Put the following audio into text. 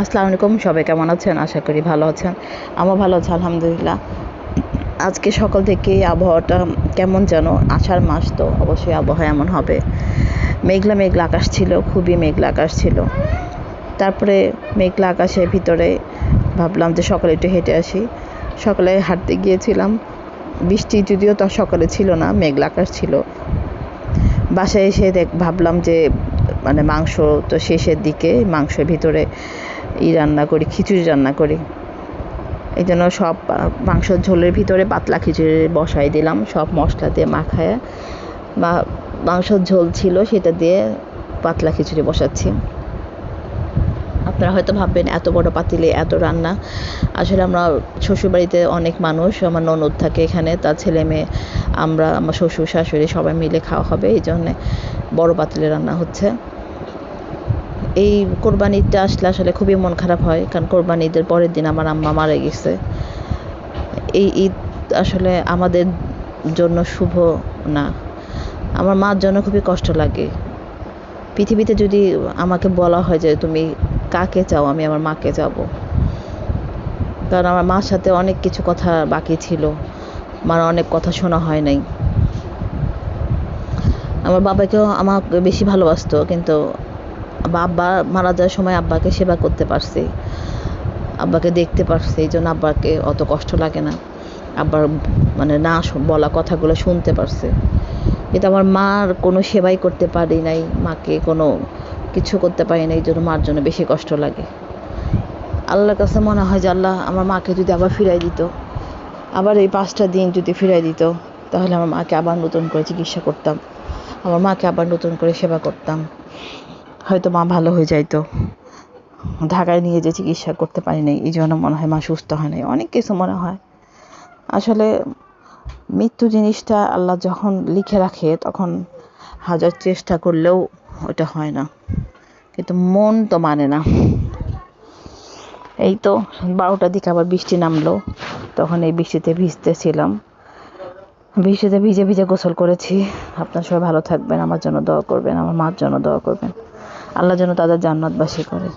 আসসালামু আলাইকুম, সবাই কেমন আছেন? আশা করি ভালো আছেন। আমার ভালো আছে, আলহামদুলিল্লাহ। আজকে সকাল থেকেই আবহাওয়াটা কেমন যেন, আষাঢ় মাস তো অবশ্যই আবহাওয়া এমন হবে। মেঘলা মেঘলা আকাশ ছিল, খুবই মেঘলা আকাশ ছিল। তারপরে মেঘলা আকাশের ভিতরে ভাবলাম যে সকালে একটু হেঁটে আসি। সকালে হাঁটতে গিয়েছিলাম। বৃষ্টি যদিও তো সকালে ছিল না, মেঘলা আকাশ ছিল। বাসায় এসে দেখ ভাবলাম যে মানে মাংস তো শেষের দিকে, মাংসের ভিতরে ই রান্না করি, খিচুড়ি রান্না করি। এই জন্য সব মাংসর ঝোলের ভিতরে পাতলা খিচুড়ি বসাই দিলাম, সব মশলা দিয়ে মাখায়। বা মাংসর ঝোল ছিল, সেটা দিয়ে পাতলা খিচুড়ি বসাচ্ছি। আপনারা হয়তো ভাববেন, এত বড় পাতিলে এত রান্না। আসলে আমরা শ্বশুরবাড়িতে অনেক মানুষ, আমার ননদ থাকে এখানে, তার ছেলে মেয়ে, আমরা, আমার শ্বশুর শাশুড়ি সবাই মিলে খাওয়া হবে, এই জন্যে বড় পাতিলে রান্না হচ্ছে। এই কোরবানি ঈদটা আসলে আসলে খুবই মন খারাপ হয়, কারণ কোরবানি ঈদের পরের দিন আমার আম্মা মারা গেছে। এই ঈদ আসলে আমাদের জন্য শুভ না। আমার মার জন্য খুবই কষ্ট লাগে। পৃথিবীতে যদি আমাকে বলা হয় যে তুমি কাকে চাও, আমি আমার মাকে যাব কারণ আমার মার সাথে অনেক কিছু কথা বাকি ছিল। মার অনেক কথা শোনা হয় নাই। আমার বাবাকেও আমাকে বেশি ভালোবাসতো, কিন্তু আব্বা মারা যাওয়ার সময় আব্বাকে সেবা করতে পারছি। আব্বাকে দেখতে পারছি, এই জন্য আব্বাকে অত কষ্ট লাগে না। আব্বার মানে না বলা কথাগুলো শুনতে পারছে। কিন্তু আমার মার কোনো সেবাই করতে পারি নাই, মাকে কোনো কিছু করতে পারি নাই, এই জন্য মার জন্য বেশি কষ্ট লাগে। আল্লাহর কাছে মনে হয় যে আল্লাহ আমার মাকে যদি আবার ফিরাই দিত, আবার এই পাঁচটা দিন যদি ফিরাই দিত, তাহলে আমার মাকে আবার নতুন করে চিকিৎসা করতাম। আমার মাকে আবার নতুন করে সেবা করতাম। হয়তো মা ভালো হয়ে যাইতো। ঢাকায় নিয়ে যে চিকিৎসা করতে পারি নাই, এই জন্য মনে হয় মা সুস্থ হয় নাই। অনেক কিছু মনে হয়। আসলে মৃত্যু জিনিসটা আল্লাহ যখন লিখে রাখে, তখন হাজার চেষ্টা করলেও ওটা হয় না। কিন্তু মন তো মানে না। এই তো বারোটার দিকে আবার বৃষ্টি নামলো। তখন এই বৃষ্টিতে ভিজতেছিলাম। বৃষ্টিতে ভিজে ভিজে গোসল করেছি। আপনার সবাই ভালো থাকবেন, আমার জন্য দোয়া করবেন, আমার মার জন্য দোয়া করবেন। আল্লাহ যেন তাদের জান্নাতবাসী করে।